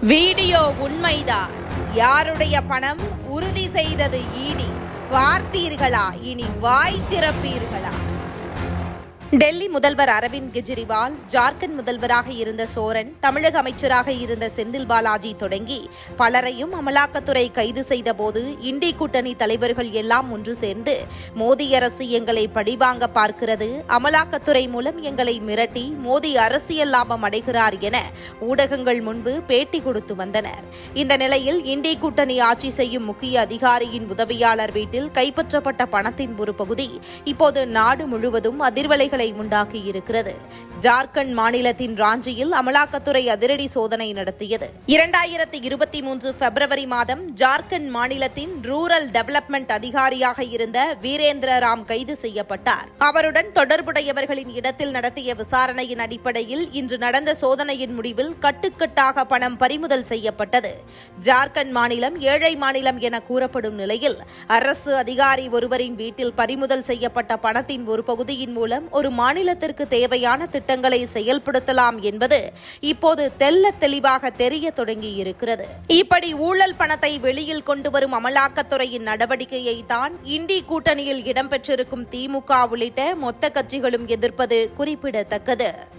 Video உண்மைதான். யாருடைய பணம் உறுதி செய்தது ஈடி? பார்த்தீர்களா? இனி வாய் திறப்பீர்களா? டெல்லி முதல்வர் அரவிந்த் கெஜ்ரிவால் ஜார்க்கண்ட் முதல்வராக இருந்த சோரன் தமிழக அமைச்சராக இருந்த செந்தில் பாலாஜி தொடங்கி பலரையும் அமலாக்கத்துறை கைது செய்தபோது இண்டி கூட்டணி தலைவர்கள் எல்லாம் ஒன்று சேர்ந்து மோடி அரசு எங்களை பழிவாங்க பார்க்கிறது அமலாக்கத்துறை மூலம் எங்களை மிரட்டி மோடி அரசியல் லாபம் அடைகிறார் என ஊடகங்கள் முன்பு பேட்டி கொடுத்து வந்தனர். இந்த நிலையில் இண்டி கூட்டணி ஆட்சி செய்யும் முக்கிய அதிகாரியின் உதவியாளர் வீட்டில் கைப்பற்றப்பட்ட பணத்தின் ஒரு பகுதி இப்போது நாடு முழுவதும் அதிர்வலைகள் உண்டாக்கி உண்டாக்கியிருக்கிறது. ஜார்க்கண்ட் மாநிலத்தின் ராஞ்சியில் அமலாக்கத்துறை அதிரடி சோதனை நடத்தியது. இரண்டாயிரத்தி இருபத்தி மூன்று பிப்ரவரி மாதம் ஜார்க்கண்ட் மாநிலத்தின் ரூரல் டெவலப்மெண்ட் அதிகாரியாக இருந்த வீரேந்திர ராம் கைது செய்யப்பட்டார். அவருடன் தொடர்புடையவர்களின் இடத்தில் நடத்திய விசாரணையின் அடிப்படையில் இன்று நடந்த சோதனையின் முடிவில் கட்டுக்கட்டாக பணம் பறிமுதல் செய்யப்பட்டது. ஜார்க்கண்ட் மாநிலம் ஏழை மாநிலம் என கூறப்படும் நிலையில் அரசு அதிகாரி ஒருவரின் வீட்டில் பறிமுதல் செய்யப்பட்ட பணத்தின் ஒரு பகுதியின் மூலம் ஒரு மாநிலத்திற்கு தேவையான திட்டங்களை செயல்படுத்தலாம் என்பது இப்போது தெல்ல தெளிவாக தெரிய தொடங்கி இருக்கிறது இப்படி ஊழல் பணத்தை வெளியில் கொண்டு வரும் அமலாக்கத்துறையின் நடவடிக்கையை தான் இண்டி கூட்டணியில் இடம்பெற்றிருக்கும் திமுக உள்ளிட்ட மொத்த கட்சிகளும் எதிர்ப்பது குறிப்பிடத்தக்கது.